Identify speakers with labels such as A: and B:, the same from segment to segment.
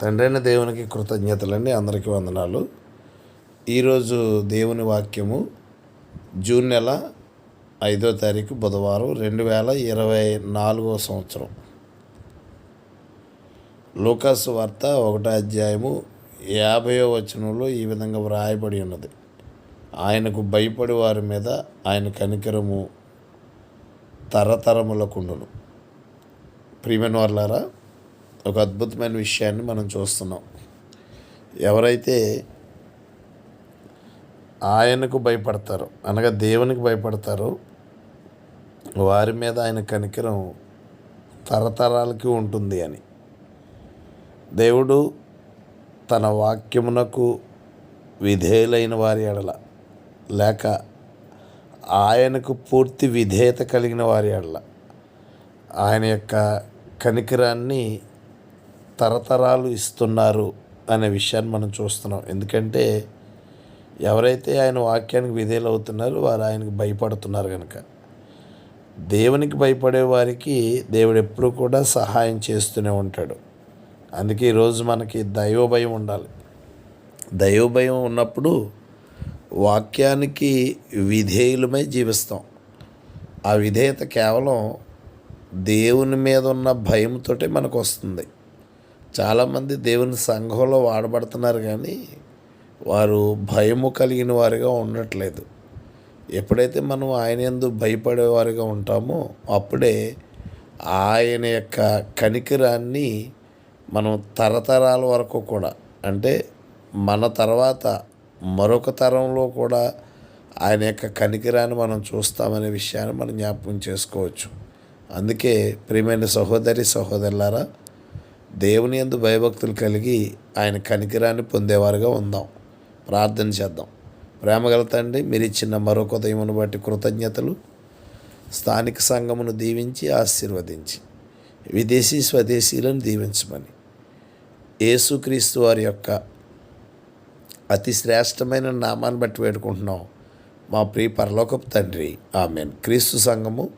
A: తండ్రైన దేవునికి కృతజ్ఞతలండి అందరికీ వందనాలు. ఈరోజు దేవుని వాక్యము జూన్ నెల ఐదో తారీఖు బుధవారం రెండు వేల ఇరవై నాలుగో సంవత్సరం. లూకాసు వార్త ఒకటో అధ్యాయము యాభయో వచనంలో ఈ విధంగా వ్రాయబడి ఉన్నది. ఆయనకు భయపడి వారి మీద ఆయన కనికరము తరతరములకుండును ప్రియమైన వాళ్ళారా ఒక అద్భుతమైన విషయాన్ని మనం చూస్తున్నాం. ఎవరైతే ఆయనకు భయపడతారో అనగా దేవునికి భయపడతారో వారి మీద ఆయన కనికరం తరతరాలకి ఉంటుంది అని. దేవుడు తన వాక్యమునకు విధేయులైన వారి ఎడల లేక ఆయనకు పూర్తి విధేయత కలిగిన వారి ఎడల ఆయన యొక్క కనికరాన్ని తరతరాలు ఇస్తున్నారు అనే విషయాన్ని మనం చూస్తున్నాం. ఎందుకంటే ఎవరైతే ఆయన వాక్యానికి విధేయులు అవుతున్నారో వారు ఆయనకు భయపడుతున్నారు కనుక దేవునికి భయపడే వారికి దేవుడు ఎప్పుడు కూడా సహాయం చేస్తూనే ఉంటాడు. అందుకే ఈరోజు మనకి దైవభయం ఉండాలి. దైవభయం ఉన్నప్పుడు వాక్యానికి విధేయులమై జీవిస్తాం. ఆ విధేయత కేవలం దేవుని మీద ఉన్న భయంతోటే మనకు వస్తుంది చాలామంది దేవుని సంఘంలో వాడబడుతున్నారు కానీ వారు భయము కలిగిన వారిగా ఉండట్లేదు. ఎప్పుడైతే మనం ఆయన ఎందు భయపడేవారిగా ఉంటామో అప్పుడే ఆయన యొక్క కనికిరాన్ని మనం తరతరాల వరకు కూడా అంటే మన తర్వాత మరొక తరంలో కూడా ఆయన యొక్క కనికిరాన్ని మనం చూస్తామనే విషయాన్ని మనం జ్ఞాపకం చేసుకోవచ్చు. అందుకే ప్రియమైన సహోదరి సహోదరులారా దేవుని ఎందు భయభక్తులు కలిగి ఆయన కనికిరాన్ని పొందేవారుగా ఉందాం. ప్రార్థన చేద్దాం. ప్రేమగల తండ్రి మీరు ఇచ్చిన మరొక ఉదయమును బట్టి కృతజ్ఞతలు. స్థానిక సంఘమును దీవించి ఆశీర్వదించి. విదేశీ స్వదేశీలను దీవించమని. యేసుక్రీస్తు వారి యొక్క అతి శ్రేష్టమైన నామాన్ని బట్టి వేడుకుంటున్నాం. మా ప్రియ పరలోకపు తండ్రి ఆమెన్. క్రీస్తు సంఘము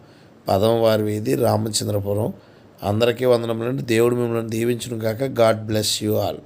A: పదమవారి వీధి రామచంద్రపురం అందరికీ వందనములండి దేవుడు మిమ్మల్ని దీవించును కాక గాడ్ బ్లెస్ యూ ఆల్.